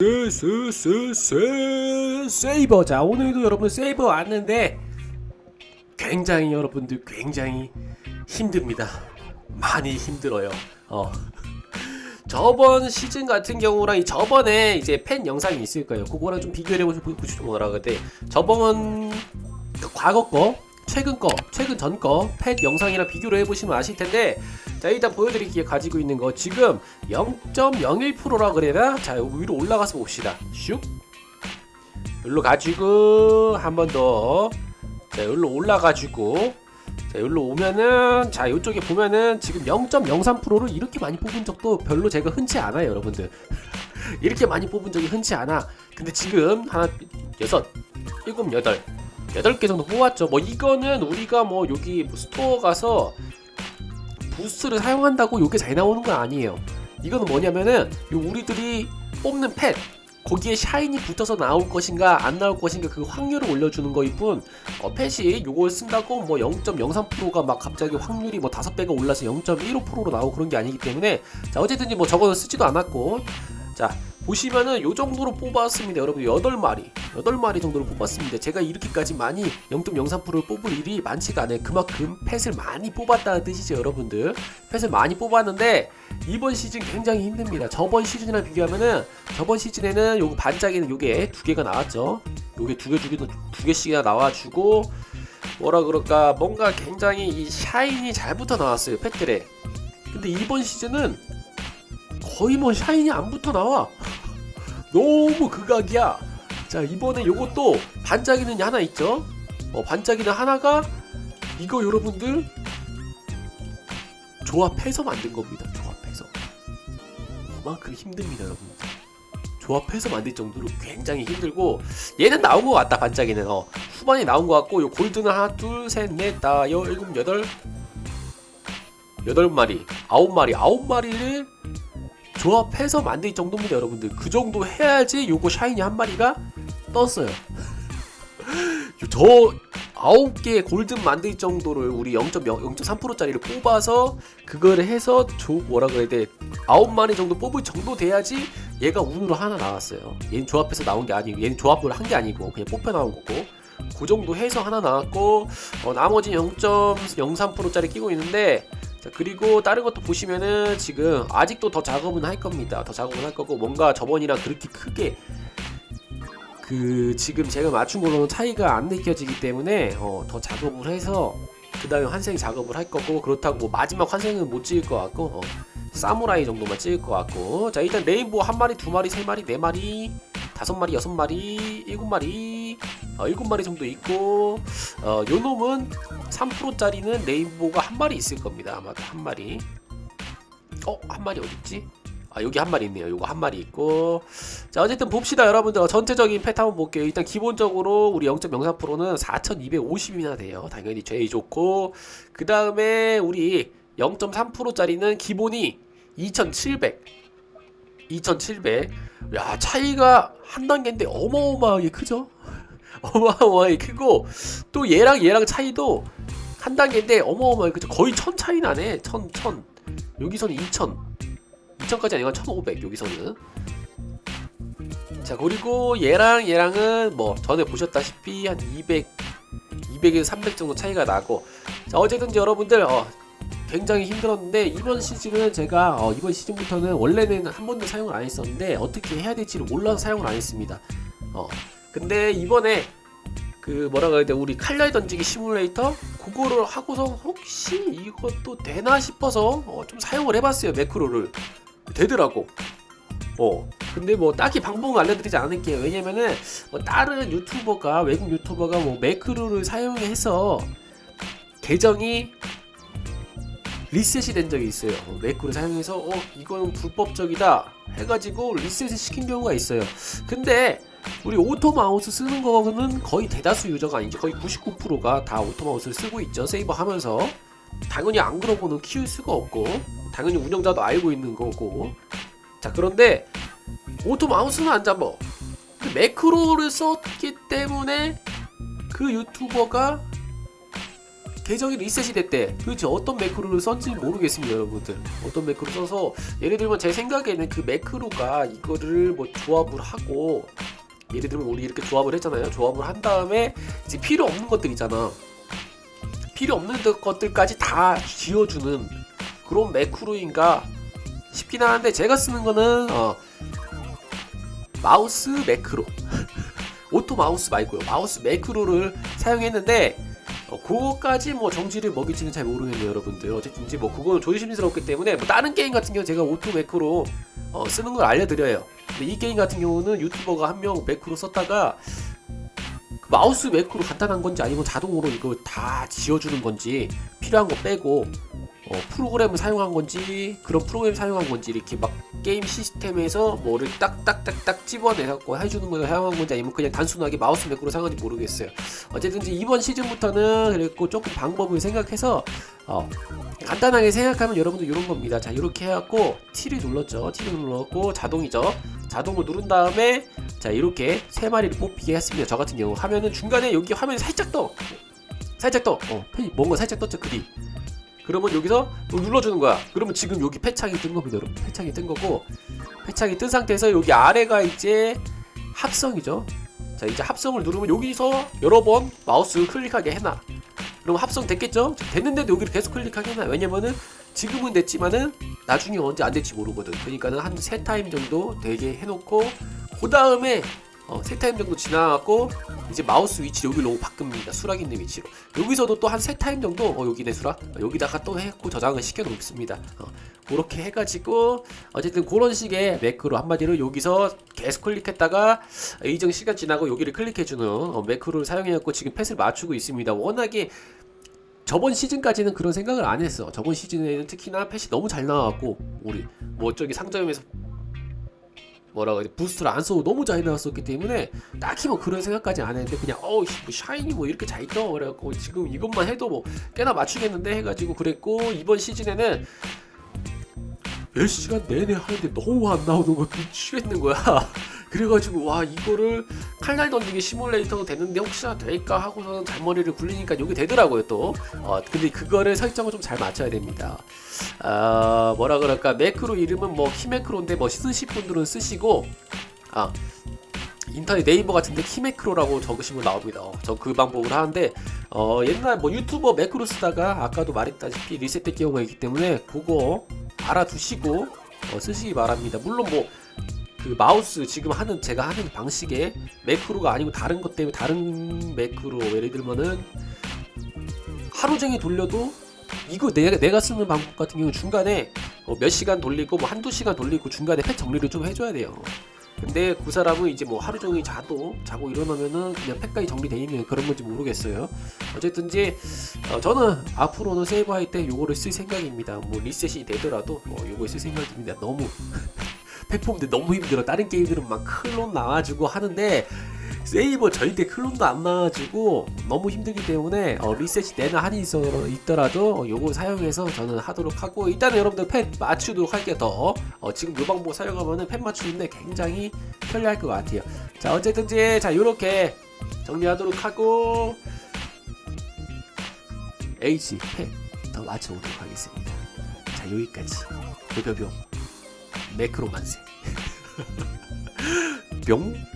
스스스 세이버. 자 오늘도 여러분 세이버 왔는데 굉장히 여러분들 굉장히 힘듭니다. 많이 힘들어요. 어. 저번 시즌 같은 경우랑 이 저번에 이제 팬 영상이 있을 거예요. 그거랑 좀 비교를 해보시면 뭐라 그래 저번 그 과거 거 최근 거 최근 전거팬 영상이랑 비교를 해보시면 아실 텐데 자 일단 보여드릴게요 가지고 있는 거 지금 0.01%라 그래나 자 위로 올라가서 봅시다. 슉. 여기로 가지고 한 번 더 자 여기로 올라가지고. 자 여기로 오면은 자 이쪽에 보면은 지금 0.03%를 이렇게 많이 뽑은 적도 별로 제가 흔치 않아요 여러분들. 이렇게 많이 뽑은 적이 흔치 않아. 근데 지금 하나 여섯 일곱 여덟 여덟 개 정도 뽑았죠. 뭐 이거는 우리가 뭐 여기 뭐 스토어 가서 부스트를 사용한다고 요게 잘 나오는 건 아니에요. 이거는 뭐냐면은 요 우리들이 뽑는 펫 거기에 샤인이 붙어서 나올 것인가 안 나올 것인가 그 확률을 올려주는 거일 뿐 어, 펫이 요걸 쓴다고 뭐 0.03%가 막 갑자기 확률이 뭐 5배가 올라서 0.15%로 나오고 그런 게 아니기 때문에 자 어쨌든 뭐 저거는 쓰지도 않았고 자 보시면은 요 정도로 뽑았습니다. 여러분 8마리 8마리 정도로 뽑았습니다. 제가 이렇게까지 많이 0.03%를 뽑을 일이 많지가 않아요. 그만큼 펫을 많이 뽑았다는 뜻이죠 여러분들. 펫을 많이 뽑았는데 이번 시즌 굉장히 힘듭니다. 저번 시즌이랑 비교하면은 저번 시즌에는 요거 반짝이는 요게 두 개가 나왔죠. 요게 두 개 두 개 두 개씩이나 나와주고 뭐라 그럴까 뭔가 굉장히 이 샤인이 잘 붙어 나왔어요 펫들에. 근데 이번 시즌은 거의 뭐 샤인이 안 붙어 나와. 너무 극악이야 자 이번에 요것도 반짝이는 게 하나 있죠? 어, 반짝이는 하나가 이거 여러분들 조합해서 만든 겁니다. 조합해서. 그만큼 힘듭니다 여러분. 조합해서 만들 정도로 굉장히 힘들고 얘는 나온 것 같다 반짝이는. 어 후반에 나온 것 같고 요 골드는 하나 둘셋넷다 여 일곱 여덟 여덟 마리 아홉 마리. 아홉 마리를 조합해서 만들 정도입니다 여러분들. 그 정도 해야지 요거 샤이니 한 마리가 떴어요. 저 아홉 개의 골든 만들 정도를 우리 0.0.3%짜리를 뽑아서 그거를 해서 조 뭐라 그래야 돼? 아홉 마리 정도 뽑을 정도 돼야지 얘가 운으로 하나 나왔어요. 얘는 조합해서 나온 게 아니고 얘는 조합을 한 게 아니고 그냥 뽑혀 나온 거고. 그 정도 해서 하나 나왔고 어, 나머지 0.03%짜리 끼고 있는데 자 그리고 다른 것도 보시면은 지금 아직도 더 작업은 할 겁니다. 더 작업은 할 거고 뭔가 저번이랑 그렇게 크게 그 지금 제가 맞춘 걸로는 차이가 안 느껴지기 때문에 어, 더 작업을 해서 그 다음에 환생 작업을 할 거고 그렇다고 뭐 마지막 환생은 못 찍을 것 같고 어, 사무라이 정도만 찍을 것 같고 자 일단 레인보우 한 마리 두 마리 세 마리 네 마리 다섯 마리 여섯 마리 일곱 마리 어, 일곱 마리 정도 있고 어, 요 놈은 3%짜리는 레인보우가 한 마리 있을 겁니다. 아마도 한 마리. 어, 한 마리 어딨지? 아, 여기 한 마리 있네요. 요거 한 마리 있고. 자, 어쨌든 봅시다, 여러분들. 전체적인 패턴 한번 볼게요. 일단 기본적으로 우리 0.04%는 4,250이나 돼요. 당연히 제일 좋고. 그 다음에 우리 0.3%짜리는 기본이 2,700. 2,700. 야, 차이가 한 단계인데 어마어마하게 크죠? 어마어마하게 크고, 또 얘랑 얘랑 차이도 한 단계인데 어마어마하게 크죠? 거의 천 차이 나네. 천, 천. 여기서는 2,000. 2000까지 아니고 1500 여기서는. 자 그리고 얘랑 얘랑은 뭐 전에 보셨다시피 한 200, 200에서 300 정도 차이가 나고. 자 어쨌든 여러분들 어, 굉장히 힘들었는데 이번 시즌은 제가 어, 이번 시즌부터는 원래는 한 번도 사용을 안 했었는데 어떻게 해야 될지를 몰라서 사용을 안 했습니다. 어 근데 이번에 그 뭐라고 해야 돼? 우리 칼날 던지기 시뮬레이터? 그거를 하고서 혹시 이것도 되나 싶어서 어, 좀 사용을 해봤어요 매크로를. 되더라고 어 근데 뭐 딱히 방법은 알려드리지 않을게요 왜냐면은 뭐 다른 유튜버가 외국 유튜버가 뭐 매크로를 사용해서 계정이 리셋이 된 적이 있어요 어, 매크로 사용해서 어 이거는 불법적이다 해가지고 리셋을 시킨 경우가 있어요 근데 우리 오토 마우스 쓰는 거는 거의 대다수 유저가 아니죠. 거의 99%가 다 오토 마우스를 쓰고 있죠. 세이버 하면서. 당연히 안 그러고는 키울 수가 없고, 당연히 운영자도 알고 있는 거고. 자, 그런데 오토 마우스는 안 잡아. 근데 매크로를 썼기 때문에 그 유튜버가 계정이 리셋이 됐대. 도대체 어떤 매크로를 썼는지 모르겠습니다, 여러분들. 어떤 매크로 써서 예를 들면 제 생각에는 그 매크로가 이거를 뭐 조합을 하고 예를 들면 우리 이렇게 조합을 했잖아요. 조합을 한 다음에 이제 필요 없는 것들 있잖아. 필요 없는 것들까지 다 지어주는 그런 매크로인가 싶긴 하는데 제가 쓰는 거는 어, 마우스 매크로 오토 마우스 말고요. 마우스 매크로를 사용했는데 어, 그거까지 뭐 정지를 먹일지는 잘 모르겠네요 여러분들. 어쨌든 이제 뭐 그거는 조심스럽기 때문에 뭐 다른 게임 같은 경우 는 제가 오토 매크로 어, 쓰는 걸 알려드려요. 근데 이 게임 같은 경우는 유튜버가 한 명 매크로 썼다가 그 마우스 매크로 간단한 건지 아니면 자동으로 이거 다 지어주는 건지 필요한 거 빼고 어, 프로그램을 사용한 건지 그런 프로그램 사용한 건지 이렇게 막 게임 시스템에서 뭐를 딱딱딱딱 집어내갖고 해주는 걸 사용한 건지 아니면 그냥 단순하게 마우스 매크로 사용한지 모르겠어요. 어쨌든 이제 이번 시즌부터는 그랬고 조금 방법을 생각해서 어, 간단하게 생각하면 여러분들 이런 겁니다. 자 이렇게 해갖고 T를 눌렀죠. T를 눌렀고 자동이죠. 자동을 누른 다음에 자 이렇게 세 마리를 뽑히게 했습니다. 저 같은 경우 하면은 중간에 여기 화면이 살짝 떠. 살짝 떠. 어, 뭔가 살짝 떴죠, 그리. 그러면 여기서 또 눌러주는 거야. 그러면 지금 여기 패창이 뜬 겁니다, 여러분. 패창이 뜬 거고, 패창이 뜬 상태에서 여기 아래가 이제 합성이죠. 자, 이제 합성을 누르면 여기서 여러 번 마우스 클릭하게 해놔. 그럼 합성 됐겠죠? 됐는데도 여기를 계속 클릭하게 해놔. 왜냐면은 지금은 됐지만은 나중에 언제 안 될지 모르거든. 그러니까는 한 세 타임 정도 되게 해놓고, 그 다음에 어, 세 타임 정도 지나갖고 이제 마우스 위치 여기로 바꿉니다. 수락 있는 위치로. 여기서도 또 한 세 타임 정도 어, 여기네 수락 어, 여기다가 또 해고 저장을 시켜 놓습니다. 어, 그렇게 해가지고 어쨌든 그런 식의 매크로 한마디로 여기서 계속 클릭했다가 일정 시간 지나고 여기를 클릭해주는 어, 매크로를 사용해갖고 지금 펫을 맞추고 있습니다. 워낙에 저번 시즌까지는 그런 생각을 안 했어. 저번 시즌에는 특히나 펫이 너무 잘 나왔고 우리 뭐 저기 상점에서 뭐라 그러지? 부스트를 안 써도 너무 잘 나왔었기 때문에 딱히 뭐 그런 생각까지 안 했는데 그냥 어우 씨, 뭐 샤이니 뭐 이렇게 잘 떠. 그래갖고 지금 이것만 해도 뭐 꽤나 맞추겠는데 해가지고 그랬고 이번 시즌에는 몇 시간 내내 하는데 너무 안 나오는 거 미치겠는 거야 그래가지고 와 이거를 칼날 던지기 시뮬레이터도 되는데 혹시나 될까 하고서는 잔머리를 굴리니까 여기 되더라고요 또 어, 근데 그거를 설정을 좀 잘 맞춰야 됩니다 아 뭐라 그럴까 매크로 이름은 뭐 키매크로인데 뭐 쓰실 분들은 쓰시고 아 인터넷 네이버 같은데 키매크로라고 적으시면 나옵니다. 어, 저그 방법을 하는데 어, 옛날 뭐 유튜버 매크로 쓰다가 아까도 말했다시피 리셋될 경우가 있기 때문에 그거 알아두시고 어, 쓰시기 바랍니다. 물론 뭐 그 마우스 지금 하는 제가 하는 방식에 매크로가 아니고 다른 것 때문에 다른 매크로 예를 들면은 하루 종일 돌려도 이거 내가 내가 쓰는 방법 같은 경우 중간에 어, 몇 시간 돌리고 뭐 한두 시간 돌리고 중간에 펫 정리를 좀 해줘야 돼요. 근데 그 사람은 이제 뭐 하루 종일 자도 자고 일어나면은 그냥 팩까지 정리돼 있는 그런 건지 모르겠어요. 어쨌든지 어, 저는 앞으로는 세이브할 때 요거를 쓸 생각입니다. 뭐 리셋이 되더라도 뭐 요걸 쓸 생각입니다. 너무 팩 뽑는데 너무 힘들어. 다른 게임들은 막 클론 나와주고 하는데 세이버 절대 클론도 안 나와주고 너무 힘들기 때문에 어, 리셋이 내나 한이 있더라도 어, 요거 사용해서 저는 하도록 하고 일단은 여러분들 펜 맞추도록 할게요 더. 어, 지금 요 방법 사용하면은 펜 맞추는데 굉장히 편리할 것 같아요. 자 어쨌든지 자 요렇게 정리하도록 하고 H 펜더 맞춰보도록 하겠습니다. 자 여기까지. 뿅뿅뿅 매크로 만세. 뿅